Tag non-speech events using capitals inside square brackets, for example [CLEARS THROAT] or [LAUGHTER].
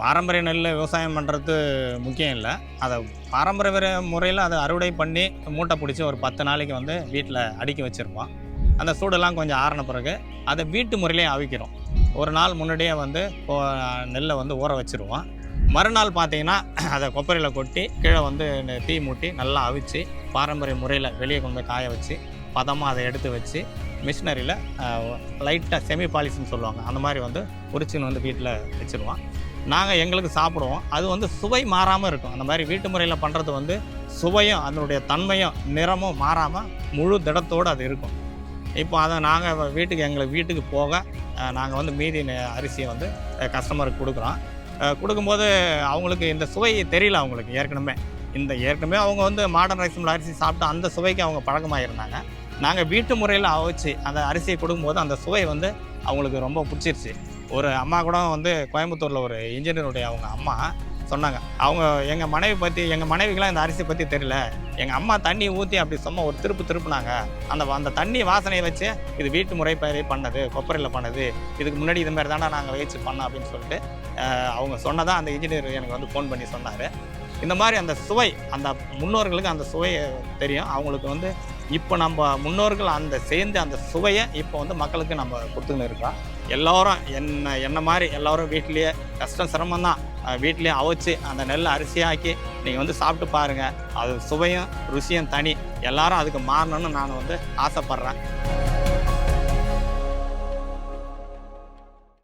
பாரம்பரிய நெல் விவசாயம் பண்ணுறது முக்கியம் இல்லை. அதை பாரம்பரிய முறையில் அதை அறுவடை பண்ணி மூட்டை பிடிச்சி ஒரு பத்து நாளைக்கு வந்து வீட்டில் அடுக்கி வச்சுருப்போம். அந்த சூடெல்லாம் கொஞ்சம் ஆறின பிறகு அதை வீட்டு முறையிலே அவிக்கிறோம். ஒரு நாள் முன்னாடியே வந்து நெல்லை வந்து ஊற வச்சுருவோம். மறுநாள் பார்த்தீங்கன்னா [CLEARS THROAT] அதை கொப்பரையில் கொட்டி கீழே வந்து தீ மூட்டி நல்லா அவிச்சு பாரம்பரிய முறையில் வெளியே கொண்டு போய் காய வச்சு பதமாக அதை எடுத்து வச்சு மிஷினரியில் லைட்டாக செமி பாலிஷ்னு சொல்லுவாங்க. அந்த மாதிரி வந்து உரிச்சின்னு வந்து வீட்டில் வச்சுருவான் நாங்கள் எங்களுக்கு சாப்பிடுவோம். அது வந்து சுவை மாறாமல் இருக்கும். அந்த மாதிரி வீட்டு முறையில் பண்ணுறது வந்து சுவையும் அதனுடைய தன்மையும் நிறமும் மாறாமல் முழு திடத்தோடு அது இருக்கும். இப்போ அதை நாங்கள் வீட்டுக்கு எங்களுக்கு வீட்டுக்கு போக நாங்கள் வந்து மீதி அரிசியை வந்து கஸ்டமருக்கு கொடுக்குறோம். கொடுக்கும்போது அவங்களுக்கு இந்த சுவை தெரியல அவங்களுக்கு ஏற்கனவே. இந்த ஏற்கனவே அவங்க வந்து மாடர்ன் ரைஸ் மில் அரிசி சாப்பிட்டு அந்த சுவைக்கு அவங்க பழக்கமாக இருந்தாங்க நாங்கள் வீட்டு முறையில் அவிச்சு அந்த அரிசியை கொடுக்கும்போது அந்த சுவை வந்து அவங்களுக்கு ரொம்ப பிடிச்சிருச்சு. ஒரு அம்மா கூட வந்து கோயம்புத்தூரில் ஒரு இன்ஜினியருடைய அவங்க அம்மா சொன்னாங்க. அவங்க எங்கள் மனைவி பற்றி எங்கள் மனைவிக்கெலாம் இந்த அரிசி பற்றி தெரியல. எங்கள் அம்மா தண்ணி ஊற்றி அப்படி சும்மா ஒரு திருப்பு திருப்புனாங்க. அந்த அந்த தண்ணி வாசனையை வச்சு இது வீட்டு முறை பயிரை பண்ணது கொப்பரையில் பண்ணது. இதுக்கு முன்னாடி இது மாதிரி தானே நாங்கள் வயிற்று பண்ணோம் அப்படின்னு சொல்லிட்டு அவங்க சொன்னதான் அந்த இன்ஜினியர் எனக்கு வந்து ஃபோன் பண்ணி சொன்னார். இந்த மாதிரி அந்த சுவை அந்த முன்னோர்களுக்கு அந்த சுவை தெரியும். அவங்களுக்கு வந்து இப்போ நம்ம முன்னோர்கள் அந்த சேர்ந்து அந்த சுவையை இப்போ வந்து மக்களுக்கு நம்ம கொடுத்துக்கிட்டு இருக்கோம் எல்லோரும் என்ன என்ன மாதிரி எல்லோரும் வீட்லேயே கஷ்டம் சிரமம் தான். வீட்லேயே அவிச்சு அந்த நெல்லை அரிசியாக்கி நீங்கள் வந்து சாப்பிட்டு பாருங்கள் அது சுவையும் ருசியும் தனி. எல்லாரும் அதுக்கு மாறணும்னு நான் வந்து ஆசைப்பட்றேன்.